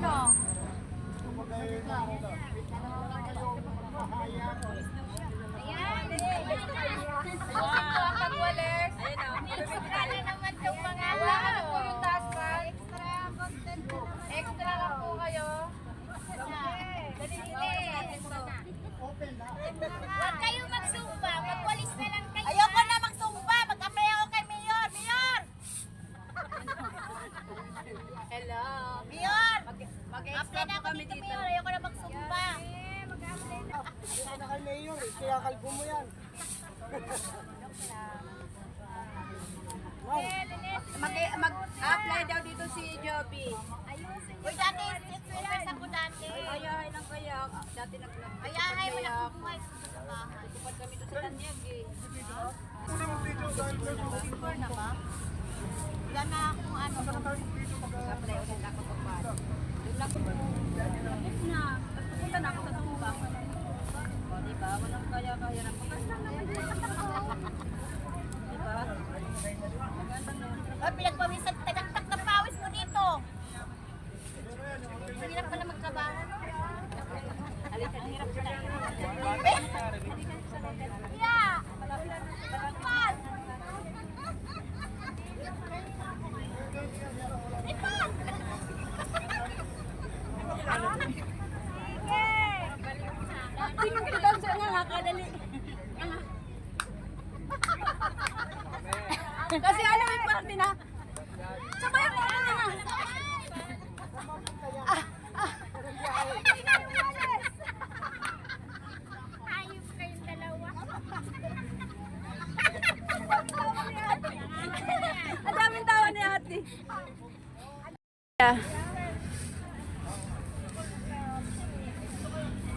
ano? Pag walers. Extra na naman yung mga Wala po yung taas pa. Extra content. Extra lang po kayo. Huwag kayo magsumba. Magwalis na lang kayo. Ayoko na magsumba. Mag-apply ako kay Mayor. Mayor! Hello. Mayor! Mag-extra Apply na ako dito. Mayor. Ayoko na magsumba. Ano kay Mayor eh, kaya kalbo mo yan. Mag mag-apply daw dito si Joby. Uy, dati, experience ako dati. Kaya ilang kaya dati nag Kaya nga, wala akong buhay Nga, kadali. Kasi alam yung parte na, sabay ako na nga. Ayos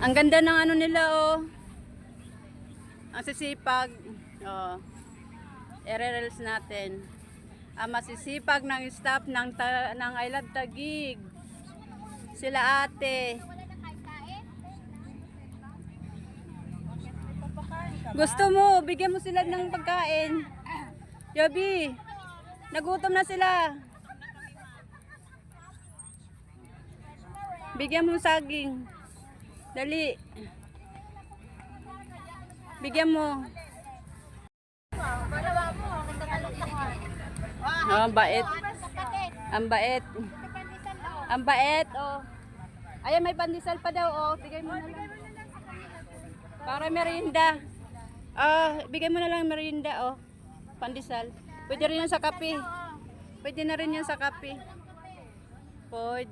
Ang ganda ng ano nila oh. Ang sisipag. Oh. RRLs natin. Ang masisipag ng staff ng, ta- ng I Love Tagig. Sila ate. Gusto mo, bigyan mo sila ng pagkain. Yobi, nagutom na sila. Bigyan mo saging. Dali. Bigyan mo. Oh, ang bait. Ang bait. Ang bait, oh. Ayan, may pandesal pa daw, oh. Bigay mo na lang. Para merienda. Ah, bigay mo na lang merienda, oh. Pandesal. Pwede rin yan sa kape. Pwede na rin yan sa kape. Pwede.